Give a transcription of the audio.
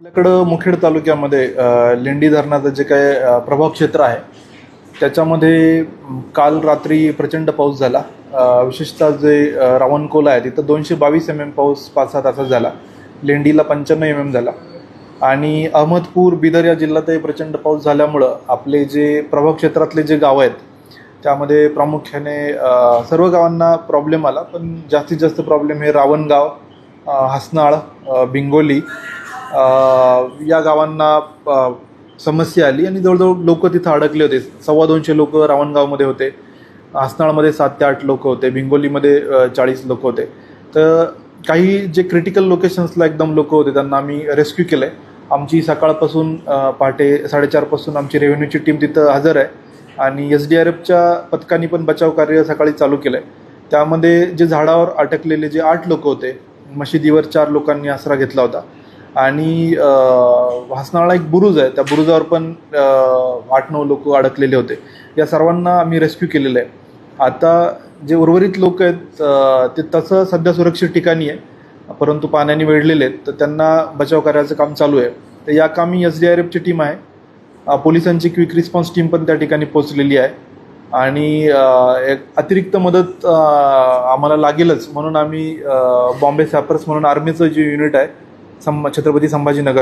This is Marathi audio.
आपल्याकडं मुखेड तालुक्यामध्ये लेंडी धरणाचं जे काय प्रभाव क्षेत्र आहे त्याच्यामध्ये काल रात्री प्रचंड पाऊस झाला. विशेषतः जे रावणकोला आहे तिथं दोनशे बावीस एम एम पाऊस पाच सहा तासात झाला. लेंडीला पंच्याण्णव एम एम झाला. आणि अहमदपूर बिदर या जिल्ह्यातही प्रचंड पाऊस झाल्यामुळं आपले जे प्रभाव क्षेत्रातले जे गावं आहेत त्यामध्ये प्रामुख्याने सर्व गावांना प्रॉब्लेम आला. पण जास्तीत जास्त प्रॉब्लेम हे रावणगाव हसनाळ बिंगोली या गावांना समस्या आली आणि जवळजवळ लोक तिथं अडकले होते. सव्वा दोनशे लोक रावणगावमध्ये होते. आसनाळमध्ये सात ते आठ लोक होते. भिंगोलीमध्ये चाळीस लोक होते. तर काही जे क्रिटिकल लोकेशन्सला एकदम लोक होते त्यांना आम्ही रेस्क्यू केलं आहे आमची सकाळपासून पहाटे साडेचारपासून आमची रेव्हेन्यूची टीम तिथं हजर आहे. आणि एस डी आर एफच्या पथकांनी पण बचाव कार्य सकाळी चालू केलं आहे त्यामध्ये जे झाडावर अटकलेले जे आठ लोक होते मशिदीवर चार लोकांनी आसरा घेतला होता. आणि अ, हसनाळा एक बुरुज आहे. त्या बुरुजावर पण आठ नऊ लोक अडकलेले होते. या सर्वांना आम्ही रेस्क्यू केलेलं आहे. आता जे उर्वरित लोक आहेत ते तसं सध्या सुरक्षित ठिकाणी आहे. परंतु पाण्याने वेढलेले आहेत. तर त्यांना बचाव कार्याचं काम चालू आहे. तर या कामी एस डी आर एफची टीम आहे. पोलिसांची क्विक रिस्पॉन्स टीम पण त्या ठिकाणी पोचलेली आहे. आणि एक अतिरिक्त मदत आम्हाला लागेलच. म्हणून आम्ही बॉम्बे सॅपर्स म्हणून आर्मीचं जे युनिट आहे सं छत्रपती संभाजीनगर.